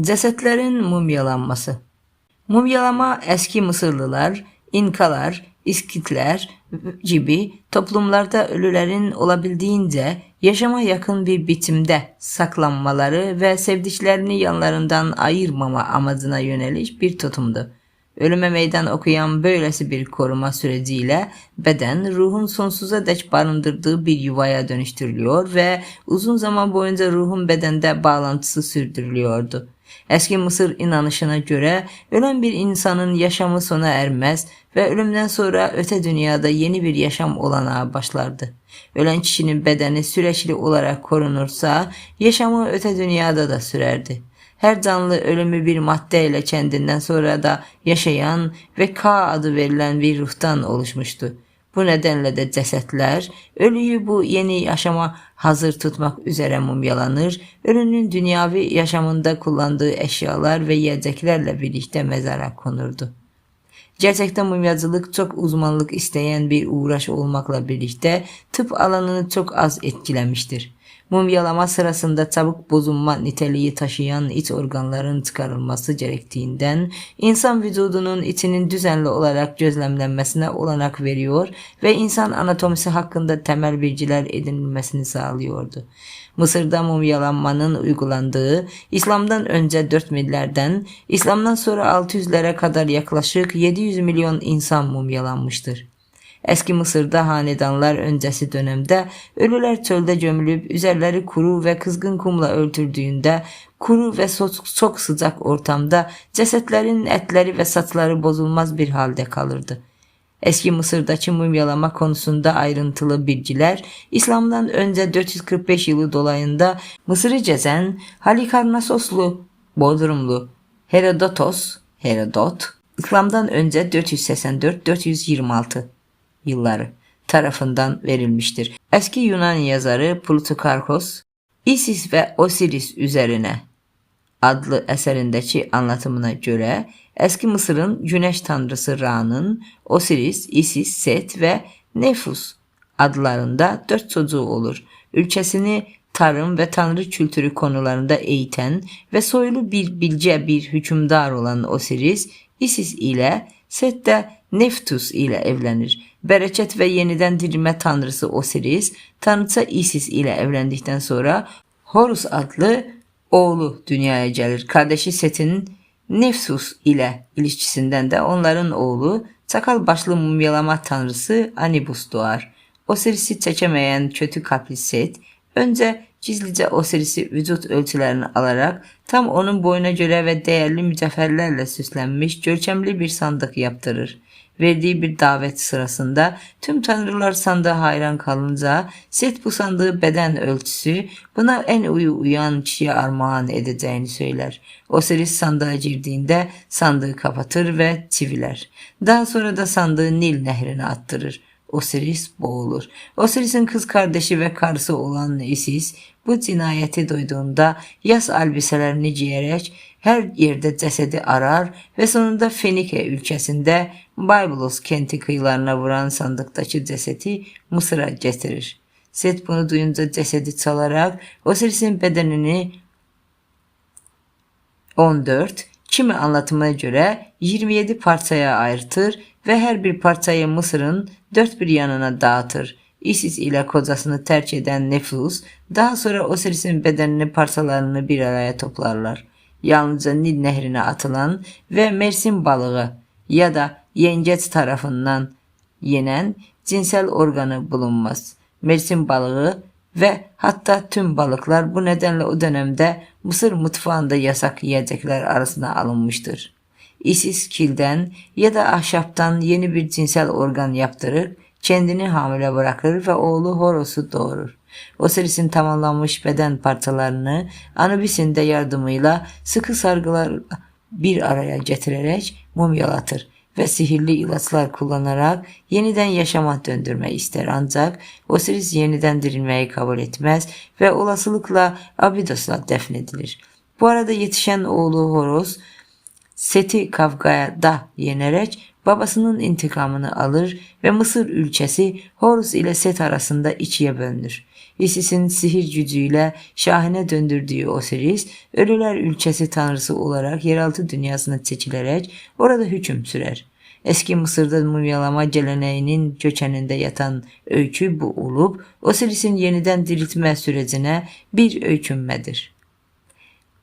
Cesetlerin mumyalanması Mumyalama eski Mısırlılar, İnkalar, İskitler gibi toplumlarda ölülerin olabildiğince yaşama yakın bir biçimde saklanmaları ve sevdiklerini yanlarından ayırmama amacına yönelik bir tutumdu. Ölüme meydan okuyan böylesi bir koruma süreciyle beden ruhun sonsuza dek barındırdığı bir yuvaya dönüştürülüyor ve uzun zaman boyunca ruhun bedende bağlantısı sürdürülüyordu. Eski Mısır inanışına göre ölen bir insanın yaşamı sona ermez ve ölümden sonra öte dünyada yeni bir yaşam olanağı başlardı. Ölen kişinin bedeni sürekli olarak korunursa yaşamı öte dünyada da sürerdi. Her canlı ölümü bir maddeyle kendinden sonra da yaşayan ve Ka adı verilen bir ruhtan oluşmuştu. Bu nedenle de cesetler ölüyü bu yeni yaşama hazır tutmak üzere mumyalanır, ölünün dünyavi yaşamında kullandığı eşyalar ve yiyeceklerle birlikte mezara konurdu. Gerçekten mumyacılık çok uzmanlık isteyen bir uğraş olmakla birlikte tıp alanını çok az etkilemiştir. Mumyalama sırasında çabuk bozulma niteliği taşıyan iç organların çıkarılması gerektiğinden insan vücudunun içinin düzenli olarak gözlemlenmesine olanak veriyor ve insan anatomisi hakkında temel bilgiler edinilmesini sağlıyordu. Mısır'da mumyalanmanın uygulandığı İslam'dan önce 4000'lerden İslam'dan sonra 600'lere kadar yaklaşık 700 milyon insan mumyalanmıştır. Eski Mısır'da hanedanlar öncesi dönemde ölüler çölde gömülüp üzerleri kuru ve kızgın kumla örtüldüğünde kuru ve so- çok sıcak ortamda cesetlerin etleri ve saçları bozulmaz bir halde kalırdı. Eski Mısır'daki mumyalama konusunda ayrıntılı bilgiler İslam'dan önce 445 yılı dolayında Mısır'ı gezen Halikarnassoslu, Bodrumlu Herodotos, Herodot, İslam'dan önce 484-426 yılları tarafından verilmiştir. Eski Yunan yazarı Plutarkos, Isis ve Osiris üzerine adlı eserindeki anlatımına göre eski Mısır'ın güneş tanrısı Ra'nın Osiris, Isis, Set ve Nefus adlarında dört çocuğu olur. Ülkesini tarım ve tanrı kültürü konularında eğiten ve soylu bir bilge bir hükümdar olan Osiris, Isis ile Set de Neftus ile evlenir. Bereket ve yeniden dirilme tanrısı Osiris, tanrıça Isis ile evlendikten sonra Horus adlı oğlu dünyaya gelir. Kardeşi Set'in Nefsus ile ilişkisinden de onların oğlu çakal başlı mumyalama tanrısı Anubis doğar. Osiris'i çekemeyen kötü kalpli Set önce gizlice Osiris'i vücut ölçülerini alarak tam onun boyuna göre ve değerli mücevherlerle süslenmiş görkemli bir sandık yaptırır verdiği bir davet sırasında tüm tanrılar sandığa hayran kalınca Set bu sandığı beden ölçüsü buna en uyu uyan kişiye armağan edeceğini söyler. Osiris sandığa girdiğinde sandığı kapatır ve çiviler. Daha sonra da sandığı Nil nehrine attırır. Osiris boğulur. Osiris'in kız kardeşi ve karısı olan Isis bu cinayeti duyduğunda yas elbiselerini giyerek her yerde cesedi arar ve sonunda Fenike ülkesinde Byblos kenti kıyılarına vuran sandıktaki cesedi Mısır'a getirir. Set bunu duyunca cesedi çalarak Osiris'in bedenini 14, kimi anlatımına göre 27 parçaya ayırtır ve her bir parçayı Mısır'ın dört bir yanına dağıtır. Isis ile kocasını terk eden Nefus daha sonra Osiris'in bedenini parçalarını bir araya toplarlar. Yalnızca Nil nehrine atılan ve Mersin balığı ya da yengeç tarafından yenen cinsel organı bulunmaz. Mersin balığı ve hatta tüm balıklar bu nedenle o dönemde Mısır mutfağında yasak yiyecekler arasına alınmıştır. Isis kilden ya da ahşaptan yeni bir cinsel organ yaptırır, kendini hamile bırakır ve oğlu Horos'u doğurur. Osiris'in tamamlanmış beden parçalarını Anubis'in de yardımıyla sıkı sargılar bir araya getirerek mumyalatır ve sihirli ilaçlar kullanarak yeniden yaşama döndürme ister ancak Osiris yeniden dirilmeyi kabul etmez ve olasılıkla Abidos'la defnedilir. Bu arada yetişen oğlu Horos Set'i kavgaya da yenerek babasının intikamını alır ve Mısır ülkesi Horus ile Set arasında ikiye bölünür. Isis'in sihir gücüyle şahine döndürdüğü Osiris, ölüler ülkesi tanrısı olarak yeraltı dünyasına seçilerek orada hüküm sürer. Eski Mısır'da mumyalama geleneğinin kökeninde yatan öykü bu olup Osiris'in yeniden diriltme sürecine bir öykünmedir.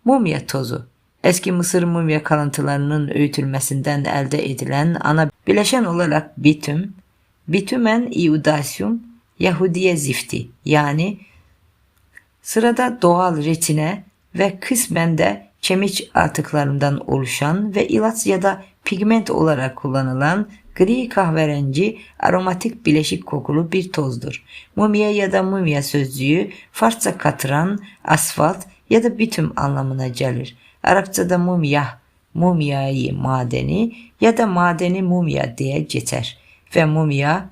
Mumya tozu Eski Mısır mumya kalıntılarının öğütülmesinden elde edilen ana bileşen olarak bitüm, bitümen iudasyum, Yahudiye zifti yani sırada doğal retine ve kısmen de kemik artıklarından oluşan ve ilaç ya da pigment olarak kullanılan gri kahverengi aromatik bileşik kokulu bir tozdur. Mumya ya da mumya sözcüğü Farsça katıran, asfalt ya da bitüm anlamına gelir. Arapçada mumya, mumyayı madeni ya da madeni mumya diye geçer ve mumya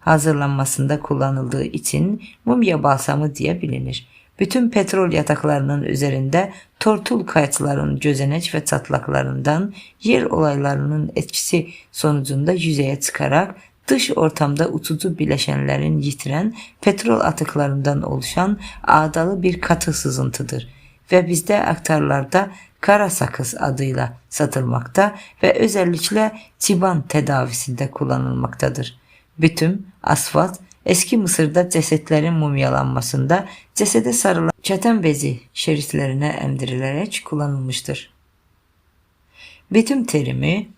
hazırlanmasında kullanıldığı için mumya balsamı diye bilinir. Bütün petrol yataklarının üzerinde tortul kayıtların gözenek ve çatlaklarından yer olaylarının etkisi sonucunda yüzeye çıkarak dış ortamda uçucu bileşenlerin yitiren petrol atıklarından oluşan ağdalı bir katı sızıntıdır ve bizde aktarlarda kara sakız adıyla satılmakta ve özellikle çiban tedavisinde kullanılmaktadır. Bütüm, asfalt, eski Mısır'da cesetlerin mumyalanmasında cesede sarılan çeten bezi şeritlerine emdirilerek kullanılmıştır. Bütüm terimi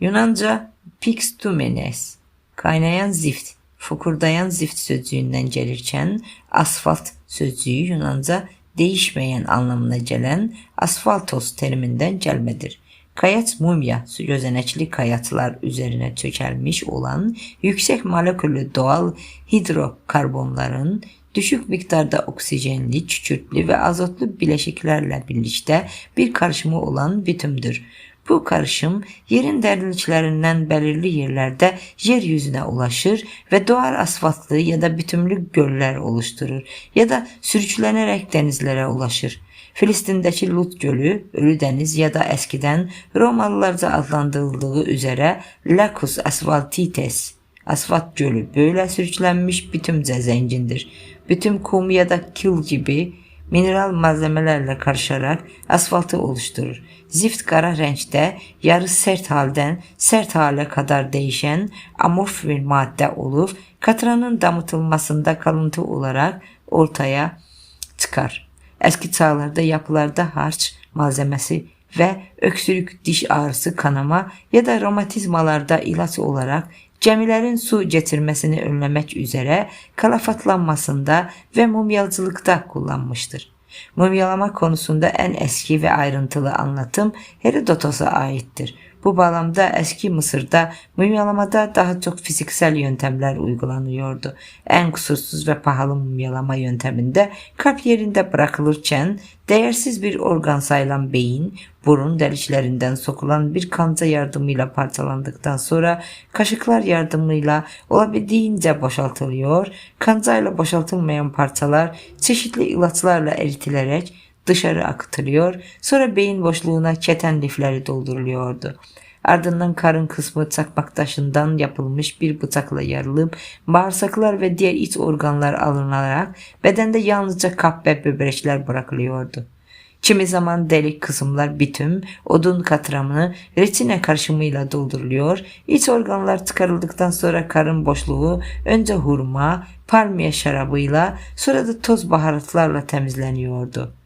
Yunanca pixtumenes, kaynayan zift, fokurdayan zift sözcüğünden gelirken asfalt sözcüğü Yunanca değişmeyen anlamına gelen asfaltos teriminden gelmedir. Kayat mumya gözenekli kayatlar üzerine çökelmiş olan yüksek moleküllü doğal hidrokarbonların düşük miktarda oksijenli, kükürtlü ve azotlu bileşiklerle birlikte bir karışımı olan bitümdür. Bu karışım yerin derinliklerinden belirli yerlerde yeryüzüne ulaşır ve doğal asfaltlı ya da bütümlü göller oluşturur ya da sürüklenerek denizlere ulaşır. Filistin'deki Lut Gölü, Ölü Deniz ya da eskiden Romalılarca adlandırıldığı üzere Lacus Asphaltites, Asfalt Gölü böyle sürüklenmiş bitumca zengindir. Bütün kum ya da kil gibi mineral malzemelerle karışarak asfaltı oluşturur. Zift kara renkte yarı sert halden sert hale kadar değişen amorf bir madde olur. Katranın damıtılmasında kalıntı olarak ortaya çıkar. Eski çağlarda yapılarda harç malzemesi ve öksürük, diş ağrısı, kanama ya da romatizmalarda ilaç olarak Cemilerin su getirmesini önlemek üzere kalafatlanmasında ve mumyacılıkta kullanmıştır. Mumyalama konusunda en eski ve ayrıntılı anlatım Herodotos'a aittir. Bu bağlamda eski Mısır'da mumyalamada daha çok fiziksel yöntemler uygulanıyordu. En kusursuz ve pahalı mumyalama yönteminde kalp yerinde bırakılırken değersiz bir organ sayılan beyin, burun deliklerinden sokulan bir kanca yardımıyla parçalandıktan sonra kaşıklar yardımıyla olabildiğince boşaltılıyor, kancayla boşaltılmayan parçalar çeşitli ilaçlarla eritilerek dışarı akıtılıyor, sonra beyin boşluğuna keten lifleri dolduruluyordu. Ardından karın kısmı çakmak taşından yapılmış bir bıçakla yarılıp bağırsaklar ve diğer iç organlar alınarak bedende yalnızca kap ve böbrekler bırakılıyordu. Kimi zaman delik kısımlar bitüm, odun katramını reçine karışımıyla dolduruluyor. İç organlar çıkarıldıktan sonra karın boşluğu önce hurma, palmiye şarabıyla sonra da toz baharatlarla temizleniyordu.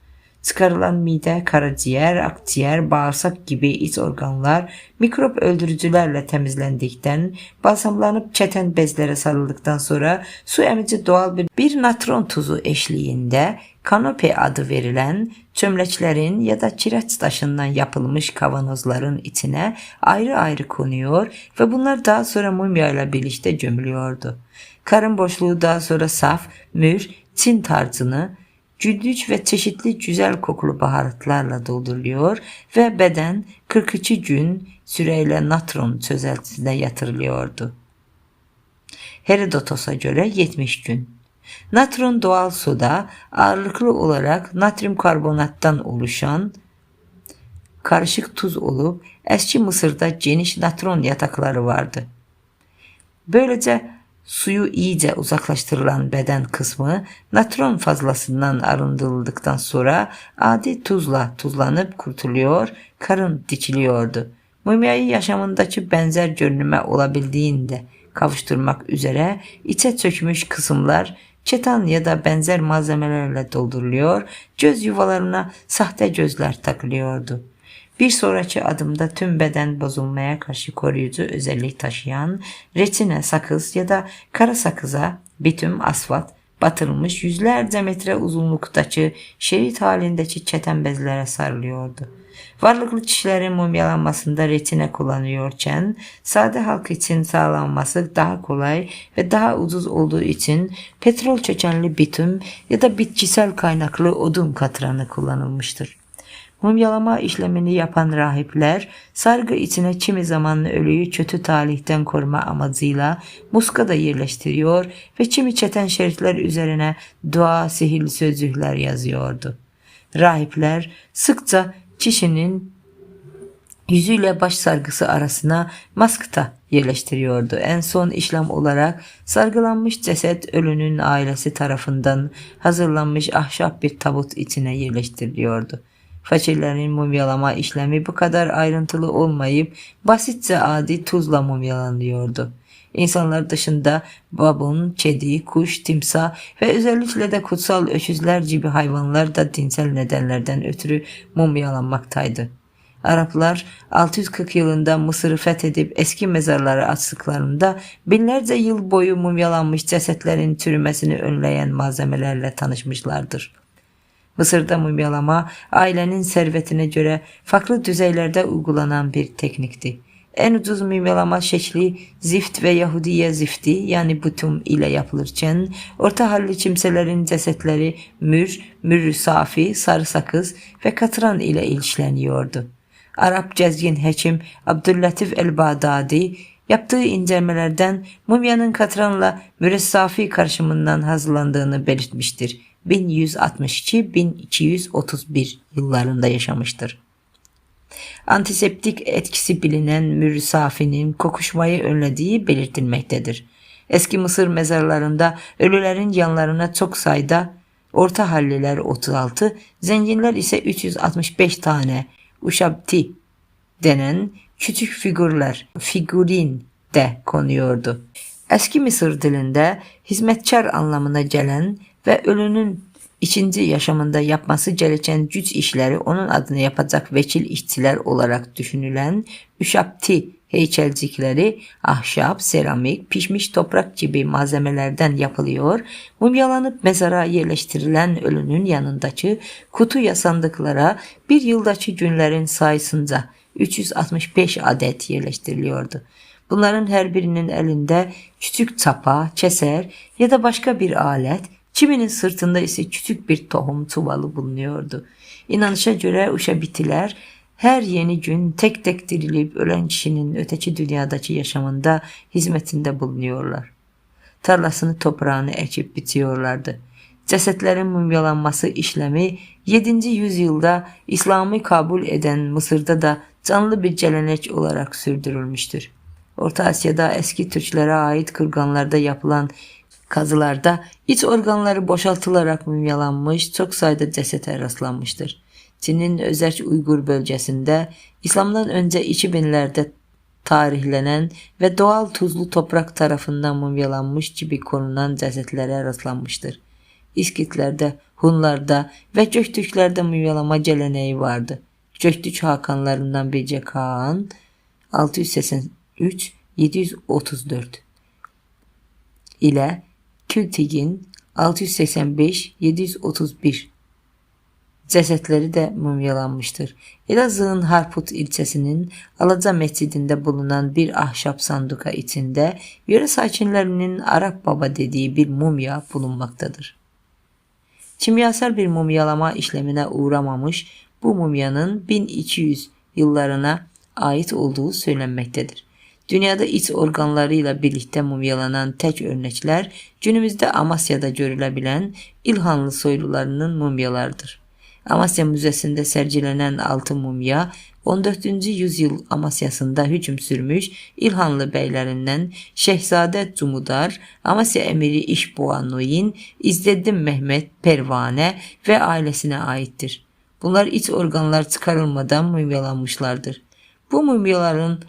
Çıkarılan mide, karaciğer, akciğer, bağırsak gibi iç organlar mikrop öldürücülerle temizlendikten, balsamlanıp çeten bezlere sarıldıktan sonra su emici doğal bir, bir natron tuzu eşliğinde kanope adı verilen çömleçlerin ya da kireç taşından yapılmış kavanozların içine ayrı ayrı konuyor ve bunlar daha sonra mumya ile birlikte gömülüyordu. Karın boşluğu daha sonra saf, mür, Çin tarzını, güllüç ve çeşitli güzel kokulu baharatlarla dolduruluyor ve beden 42 gün süreyle natron çözeltisine yatırılıyordu. Herodotos'a göre 70 gün. Natron doğal suda ağırlıklı olarak natrium karbonattan oluşan karışık tuz olup eski Mısır'da geniş natron yatakları vardı. Böylece suyu iyice uzaklaştırılan beden kısmı natron fazlasından arındırıldıktan sonra adi tuzla tuzlanıp kurtuluyor, karın dikiliyordu. Mumyayı yaşamındaki benzer görünüme olabildiğinde kavuşturmak üzere içe çökmüş kısımlar çetan ya da benzer malzemelerle dolduruluyor, göz yuvalarına sahte gözler takılıyordu. Bir sonraki adımda tüm beden bozulmaya karşı koruyucu özellik taşıyan reçine sakız ya da kara sakıza bitum asfalt batırılmış yüzlerce metre uzunluktaki şerit halindeki çeten bezlere sarılıyordu. Varlıklı kişilerin mumyalanmasında retine kullanıyorken sade halk için sağlanması daha kolay ve daha ucuz olduğu için petrol çökenli bitum ya da bitkisel kaynaklı odun katranı kullanılmıştır. Mumyalama işlemini yapan rahipler sargı içine kimi zaman ölüyü kötü talihten koruma amacıyla muska da yerleştiriyor ve kimi çeten şeritler üzerine dua sihirli sözcükler yazıyordu. Rahipler sıkça kişinin yüzüyle baş sargısı arasına maskta yerleştiriyordu. En son işlem olarak sargılanmış ceset ölünün ailesi tarafından hazırlanmış ahşap bir tabut içine yerleştiriliyordu. Fakirlerin mumyalama işlemi bu kadar ayrıntılı olmayıp basitçe adi tuzla mumyalanıyordu. İnsanlar dışında babun, kedi, kuş, timsah ve özellikle de kutsal öküzler gibi hayvanlar da dinsel nedenlerden ötürü mumyalanmaktaydı. Araplar 640 yılında Mısır'ı fethedip eski mezarları açtıklarında binlerce yıl boyu mumyalanmış cesetlerin çürümesini önleyen malzemelerle tanışmışlardır. Mısır'da mumyalama ailenin servetine göre farklı düzeylerde uygulanan bir teknikti. En ucuz mumyalama şekli zift ve Yahudiye zifti yani butum ile yapılırken orta halli kimselerin cesetleri mür, mürü safi, sarı sakız ve katran ile ilişleniyordu. Arap cezgin hekim Abdüllatif el-Bağdadi yaptığı incelemelerden mumyanın katranla müressafi karışımından hazırlandığını belirtmiştir. 1162-1231 yıllarında yaşamıştır. Antiseptik etkisi bilinen mürrisafinin kokuşmayı önlediği belirtilmektedir. Eski Mısır mezarlarında ölülerin yanlarına çok sayıda orta halliler 36, zenginler ise 365 tane uşabti denen küçük figürler, figurin de konuyordu. Eski Mısır dilinde hizmetkar anlamına gelen ve ölünün ikinci yaşamında yapması gereken güç işleri onun adına yapacak vekil işçiler olarak düşünülen üşapti heykelcikleri ahşap, seramik, pişmiş toprak gibi malzemelerden yapılıyor, mumyalanıp mezara yerleştirilen ölünün yanındaki kutu ya sandıklara bir yıldaki günlerin sayısınca 365 adet yerleştiriliyordu. Bunların her birinin elinde küçük çapa, keser ya da başka bir alet, kiminin sırtında ise küçük bir tohum çuvalı bulunuyordu. İnanışa göre uşabitiler her yeni gün tek tek dirilip ölen kişinin öteki dünyadaki yaşamında hizmetinde bulunuyorlar. Tarlasını toprağını ekip bitiyorlardı. Cesetlerin mumyalanması işlemi 7. yüzyılda İslam'ı kabul eden Mısır'da da canlı bir gelenek olarak sürdürülmüştür. Orta Asya'da eski Türklere ait kırganlarda yapılan kazılarda iç organları boşaltılarak mumyalanmış çok sayıda cesete rastlanmıştır. Çin'in Özerk Uygur bölgesinde İslam'dan önce 2000'lerde tarihlenen ve doğal tuzlu toprak tarafından mumyalanmış gibi konulan cesetlere rastlanmıştır. İskitlerde, Hunlarda ve Göktürklerde mumyalama geleneği vardı. Göktürk Hakanlarından Bece Kağan 683 734 ile Kültigin 685 731 cesetleri de mumyalanmıştır. Elazığ'ın Harput ilçesinin Alaca Mescidinde bulunan bir ahşap sanduka içinde yöre sakinlerinin Arap Baba dediği bir mumya bulunmaktadır. Kimyasal bir mumyalama işlemine uğramamış bu mumyanın 1200 yıllarına ait olduğu söylenmektedir. Dünyada iç organlarıyla birlikte mumyalanan tek örnekler günümüzde Amasya'da görülebilen İlhanlı soylularının mumyalardır. Amasya Müzesi'nde sergilenen altın mumya 14. yüzyıl Amasyasında hücum sürmüş İlhanlı beylerinden Şehzade Cumudar, Amasya emiri İşboğa Noyin, İzzeddin Mehmet Pervane ve ailesine aittir. Bunlar iç organlar çıkarılmadan mumyalanmışlardır. Bu mumyaların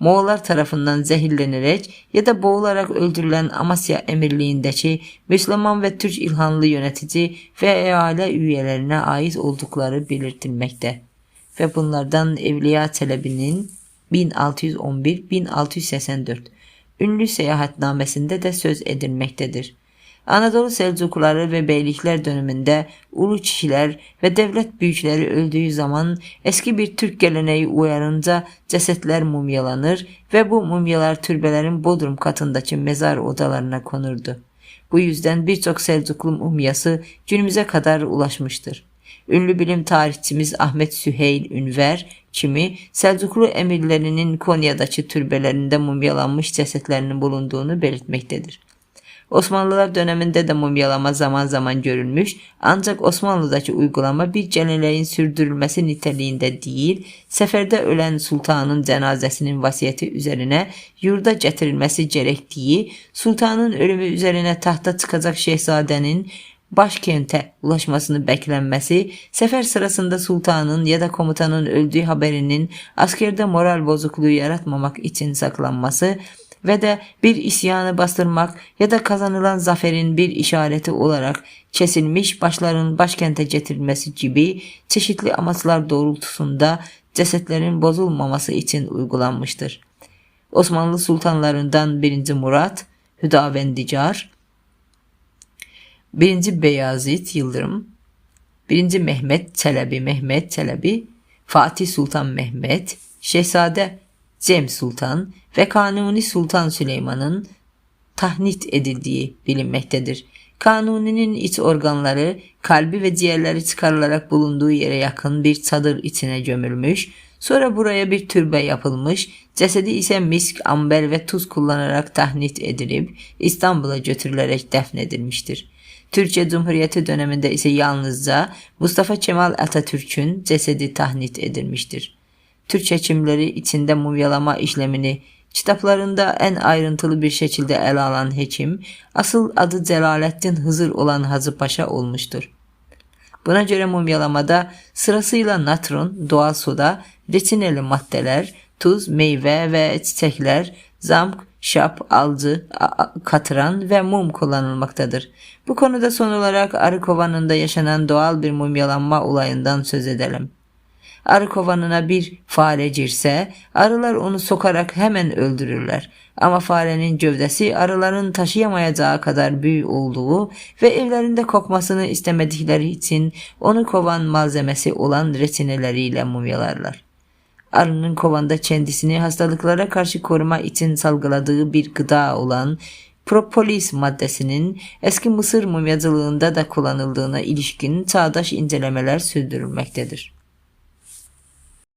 Moğollar tarafından zehirlenerek ya da boğularak öldürülen Amasya Emirliğindeki Müslüman ve Türk İlhanlı yönetici ve aile üyelerine ait oldukları belirtilmekte. Ve bunlardan Evliya Çelebi'nin 1611-1684 ünlü seyahatnamesinde de söz edilmektedir. Anadolu Selçukluları ve beylikler döneminde ulu kişiler ve devlet büyükleri öldüğü zaman eski bir Türk geleneği uyarınca cesetler mumyalanır ve bu mumyalar türbelerin bodrum katındaki mezar odalarına konurdu. Bu yüzden birçok Selçuklu mumyası günümüze kadar ulaşmıştır. Ünlü bilim tarihçimiz Ahmet Süheyl Ünver kimi Selçuklu emirlerinin Konya'daki türbelerinde mumyalanmış cesetlerinin bulunduğunu belirtmektedir. Osmanlılar döneminde de mumyalama zaman zaman görülmüş ancak Osmanlı'daki uygulama bir geleneğin sürdürülmesi niteliğinde değil, seferde ölen sultanın cenazesinin vasiyeti üzerine yurda getirilmesi gerektiği, sultanın ölümü üzerine tahta çıkacak şehzadenin başkente ulaşmasını beklenmesi, sefer sırasında sultanın ya da komutanın öldüğü haberinin askerde moral bozukluğu yaratmamak için saklanması, ve de bir isyanı bastırmak ya da kazanılan zaferin bir işareti olarak kesilmiş başların başkente getirilmesi gibi çeşitli amaçlar doğrultusunda cesetlerin bozulmaması için uygulanmıştır. Osmanlı sultanlarından 1. Murat, Hüdavendigar, 1. Beyazıt Yıldırım, 1. Mehmet Çelebi Mehmet Çelebi, Fatih Sultan Mehmet, Şehzade Cem Sultan ve Kanuni Sultan Süleyman'ın tahnit edildiği bilinmektedir. Kanuni'nin iç organları kalbi ve ciğerleri çıkarılarak bulunduğu yere yakın bir çadır içine gömülmüş, sonra buraya bir türbe yapılmış, cesedi ise misk, amber ve tuz kullanarak tahnit edilip İstanbul'a götürülerek defnedilmiştir. Türkiye Cumhuriyeti döneminde ise yalnızca Mustafa Kemal Atatürk'ün cesedi tahnit edilmiştir. Türk çekimleri içinde mumyalama işlemini kitaplarında en ayrıntılı bir şekilde ele alan hekim, asıl adı Celalettin Hızır olan Hazı Paşa olmuştur. Buna göre mumyalamada sırasıyla natron, doğal soda, reçineli maddeler, tuz, meyve ve çiçekler, zamk, şap, alcı, katıran ve mum kullanılmaktadır. Bu konuda son olarak arı kovanında yaşanan doğal bir mumyalanma olayından söz edelim. Arı kovanına bir fare girse arılar onu sokarak hemen öldürürler. Ama farenin gövdesi arıların taşıyamayacağı kadar büyük olduğu ve evlerinde kokmasını istemedikleri için onu kovan malzemesi olan reçineleriyle mumyalarlar. Arının kovanda kendisini hastalıklara karşı koruma için salgıladığı bir gıda olan propolis maddesinin eski Mısır mumyacılığında da kullanıldığına ilişkin çağdaş incelemeler sürdürülmektedir.